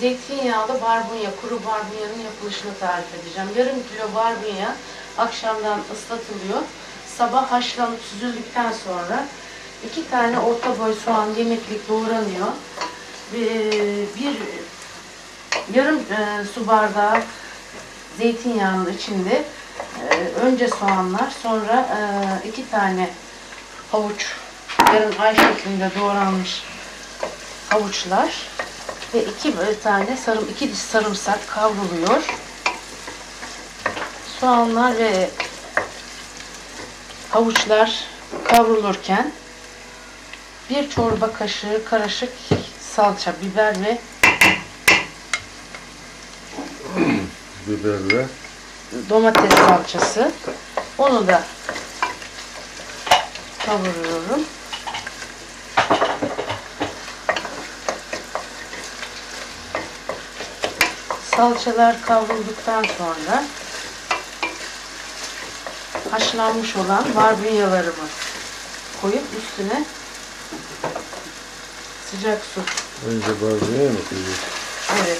zeytinyağlı barbunya, kuru barbunyanın yapılışını tarif edeceğim. Yarım kilo barbunya akşamdan ıslatılıyor. Sabah haşlanıp süzüldükten sonra iki tane orta boy soğan yemeklik doğranıyor. Bir, bir yarım e, su bardağı zeytinyağının içinde e, önce soğanlar sonra e, iki tane havuç yarım ay şeklinde doğranmış havuçlar ve iki tane sarım iki diş sarımsak kavruluyor. Soğanlar ve havuçlar kavrulurken bir çorba kaşığı karışık salça, biber ve Biberle. domates salçası. Onu da kavuruyorum. Salçalar kavrulduktan sonra haşlanmış olan barbunyalarımı koyup üstüne sıcak su. Önce barbunya mı koyuyorsun? Evet.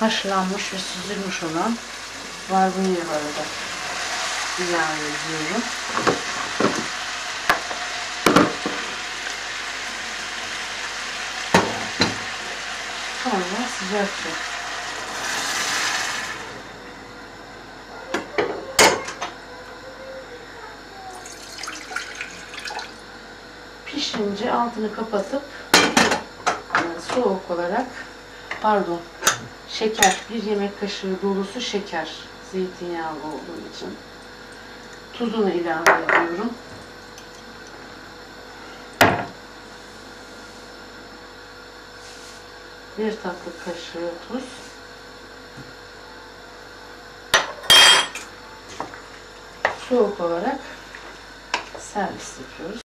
Haşlanmış ve süzülmüş olan barbunyaları da ilave ediyorum. Sonra sıcak. Pişince altını kapatıp e, soğuk olarak pardon şeker bir yemek kaşığı dolusu şeker zeytinyağlı olduğu için tuzunu ilave ediyorum. Bir tatlı kaşığı tuz. Soğuk olarak servis yapıyoruz.